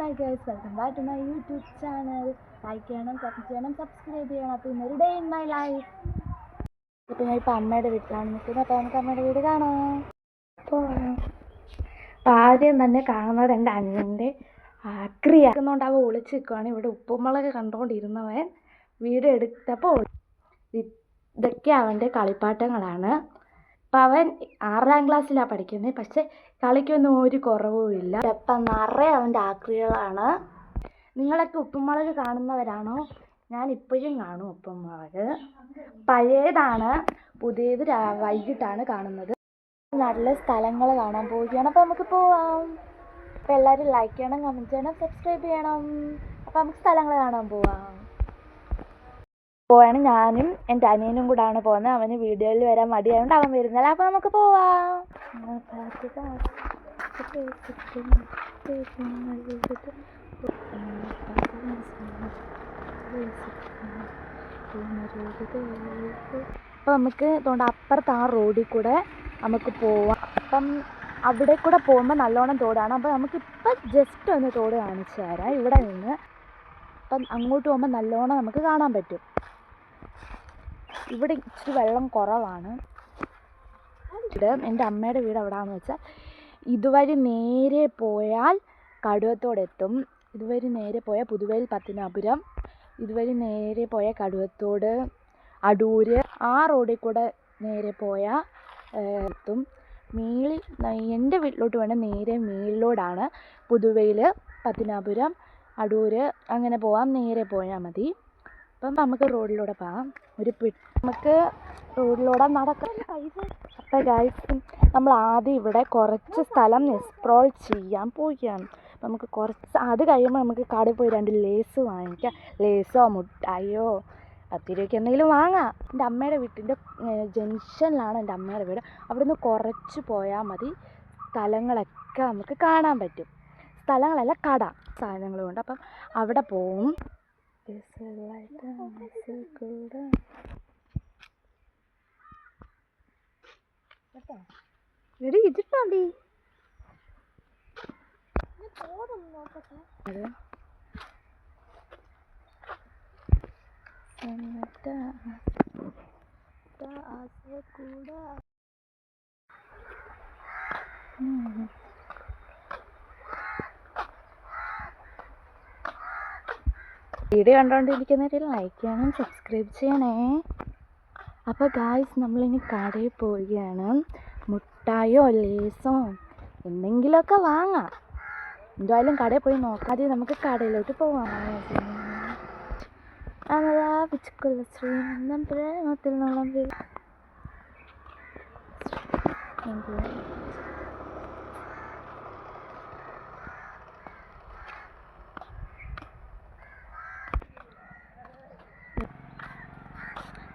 My guys welcome back to my YouTube channel like ചെയ്യണം comment ചെയ്യണം subscribe ചെയ്യണം. അപ്പോൾ ഇന്നൊരു ഡേ ഇൻ മൈ ലൈഫ് ഇപ്പോൾ ഞാൻ അമ്മയുടെ വീട്ടിലാണ് നിൽക്കുന്നത്. അപ്പോൾ നമുക്ക് അമ്മയുടെ വീട് കാണാം. അപ്പോൾ ആദ്യം തന്നെ കാണുന്നത് എന്റെ അനിയന്റെ ആക്രിയാക്കുന്നതുകൊണ്ട് അവ ഒളിച്ച് നിൽക്കുവാണ്. ഇവിടെ ഉപ്പുമുളക് കണ്ടുകൊണ്ടിരുന്നവൻ വീഡിയോ എടുത്തപ്പോൾ ഇതൊക്കെ അവന്റെ കളിപ്പാട്ടങ്ങളാണ്. അപ്പം അവൻ ആറാം ക്ലാസ്സിലാണ് പഠിക്കുന്നത് പക്ഷെ കളിക്കൊന്നും ഒരു കുറവുമില്ല ഇപ്പം നിറയെ അവന്റെ ആക്രികളാണ്. നിങ്ങളൊക്കെ ഉപ്പുമുളക് കാണുന്നവരാണോ? ഞാൻ ഇപ്പോഴും കാണും ഉപ്പുമുളക്. പഴയതാണ് പുതിയത് വൈകിട്ടാണ് കാണുന്നത്. നല്ല സ്ഥലങ്ങൾ കാണാൻ പോവുകയാണ്. അപ്പോൾ നമുക്ക് പോവാം. അപ്പോൾ എല്ലാവരും ലൈക്ക് ചെയ്യണം കമന്റ് ചെയ്യണം സബ്സ്ക്രൈബ് ചെയ്യണം. അപ്പോൾ നമുക്ക് സ്ഥലങ്ങൾ കാണാൻ പോവാം. പോവാണ്. ഞാനും എന്റെ അനിയനും കൂടാണ് പോകുന്നത്. അവന് വീഡിയോയിൽ വരാൻ മടിയായതുകൊണ്ട് അവൻ വരുന്നില്ല. അപ്പോൾ നമുക്ക് പോവാം. അപ്പോൾ നമുക്ക് അതുകൊണ്ട് അപ്പുറത്ത് ആ റോഡിൽ കൂടെ നമുക്ക് പോവാം. അപ്പം അവിടെ കൂടെ പോകുമ്പോൾ നല്ലോണം തോടാണ്. അപ്പോൾ നമുക്കിപ്പം ജസ്റ്റ് ഒന്ന് തോട് കാണിച്ചു തരാം. ഇവിടെ നിന്ന് അപ്പം അങ്ങോട്ട് പോകുമ്പോൾ നല്ലോണം നമുക്ക് കാണാൻ പറ്റും. ഇവിടെ ഇച്ചിരി വെള്ളം കുറവാണ്. ഇവിടെ എന്റെ അമ്മയുടെ വീട് എവിടെയാണെന്ന് വെച്ചാൽ ഇതുവഴി നേരെ പോയാൽ കടുവത്തോടെത്തും. ഇതുവഴി നേരെ പോയാൽ പുതുവയിൽ പത്തനാപുരം. ഇതുവഴി നേരെ പോയാൽ കടുവത്തോട് അടൂര്. ആ റോഡിൽ കൂടെ നേരെ പോയാൽ എത്തും. മേളിൽ എന്റെ വീട്ടിലോട്ട് വേണം നേരെ മേളിലോടാണ്. പുതുവയിൽ പത്തനാപുരം അടൂര് അങ്ങനെ പോവാം. നേരെ പോയാൽ മതി. അപ്പം നമുക്ക് റോഡിലൂടെ പോകാം. ഒരു നമുക്ക് റോഡിലൂടെ നടക്കാൻ പൈസ അപ്പം ഗായ്സ് നമ്മൾ ആദ്യം ഇവിടെ കുറച്ച് സ്ഥലം എക്സ്പ്ലോർ ചെയ്യാൻ പോവുകയാണ്. നമുക്ക് കുറച്ച് അത് കഴിയുമ്പോൾ നമുക്ക് കടയിൽ പോയി രണ്ട് ലേസ് വാങ്ങിക്കാം. ലേസോ മുട്ടായോ പത്ത് രൂപയ്ക്ക് എന്തെങ്കിലും വാങ്ങാം. എന്റെ അമ്മയുടെ വീട്ടിന്റെ ജംഗ്ഷനിലാണ് എന്റെ അമ്മയുടെ വീട്. അവിടെ നിന്ന് കുറച്ച് പോയാൽ മതി. സ്ഥലങ്ങളൊക്കെ നമുക്ക് കാണാൻ പറ്റും. സ്ഥലങ്ങളല്ല കട. സാധനങ്ങളുണ്ട് അപ്പം അവിടെ പോവും. കൂടെ എടി ഇതിട്ടോണ്ടി അത് എന്നിട്ട് കൂടെ വീഡിയോ കണ്ടുകൊണ്ടിരിക്കുന്നവർ ലൈക്ക് ചെയ്യണം സബ്സ്ക്രൈബ് ചെയ്യണേ. അപ്പോൾ ഗായ്സ് നമ്മളിനി കടയിൽ പോവുകയാണ്. മുട്ടായോ ലേസോ എന്തെങ്കിലുമൊക്കെ വാങ്ങാം. എന്തായാലും കടയിൽ പോയി നോക്കാതെ നമുക്ക് കടയിലോട്ട് പോവാം. അമല പിച്ചുക്കുള്ള ശ്രീനന്ദം പ്രേമത്തിൽ നോളം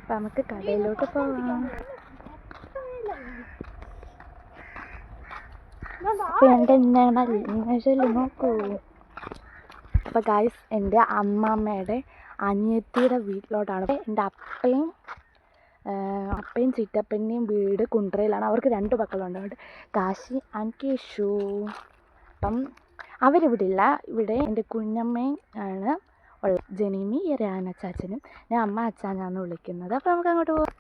അപ്പം നമുക്ക് കടയിലോട്ട് പോവാം. അപ്പം എന്റെ നോക്കൂ. അപ്പം ഗായ്സ് എന്റെ അമ്മാമ്മയുടെ അനിയത്തിയുടെ വീട്ടിലോട്ടാണ്. എന്റെ അപ്പയും അപ്പയും ചിറ്റപ്പന്റെയും വീട് കുണ്ട്രയിലാണ് അവർക്ക് രണ്ട് മക്കളുണ്ട്. അവിടെ കാശി ആൻഡ് കേശു. അപ്പം അവരിവിടെ ഇല്ല ഇവിടെ എന്റെ കുഞ്ഞമ്മയും ആണ്. ഉള്ളത് ജനീമി രാന ചാച്ചനും ഞാൻ അമ്മ അച്ചാനാണ് വിളിക്കുന്നത്. അപ്പം നമുക്ക് അങ്ങോട്ട് പോവാം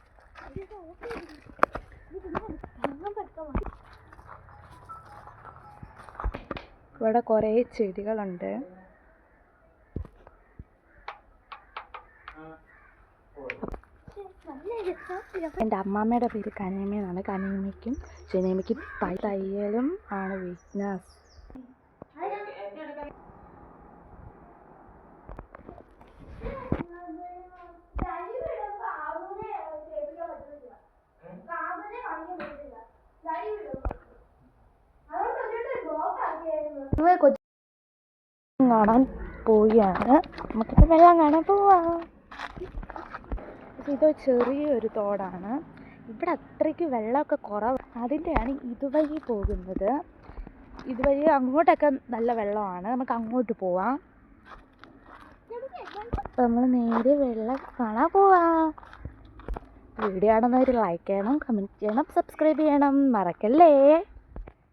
ഇവിടെ കുറേ ചെടികളുണ്ട്. എന്റെ അമ്മാമ്മയുടെ പേര് കനീമ എന്നാണ് കനീമയ്ക്കും ജനീമയ്ക്കും തയ്യലും ആണ് വീക്ക്നസ് കാണാൻ പോവുകയാണ്. നമുക്കിപ്പോൾ വെള്ളം കാണാൻ പോവാം. ഇത് ചെറിയൊരു തോടാണ്. ഇവിടെ അത്രയ്ക്ക് വെള്ളമൊക്കെ കുറവ്. അതിന്റെയാണ് ഇതുവഴി പോകുന്നത്. ഇതുവഴി അങ്ങോട്ടൊക്കെ നല്ല വെള്ളമാണ്. നമുക്ക് അങ്ങോട്ട് പോവാം. അപ്പം നമ്മൾ നേരെ വെള്ളം കാണാൻ പോവാം. വീഡിയോ ആണെന്നവർ ലൈക്ക് ചെയ്യണം കമന്റ് ചെയ്യണം സബ്സ്ക്രൈബ് ചെയ്യണം. മറക്കല്ലേ?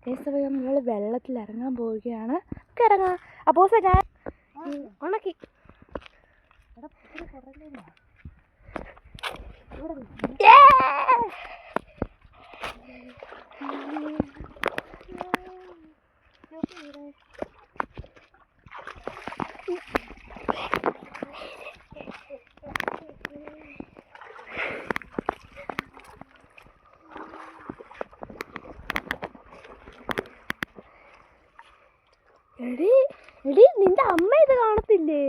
കേസ് നമ്മൾ വെള്ളത്തിൽ ഇറങ്ങാൻ പോവുകയാണ്. നമുക്ക് ഇറങ്ങാം. അപ്പോസ ഞാൻ ഉണക്കി. എടി എടി നിന്റെ അമ്മ ഇത് കാണത്തില്ലേ?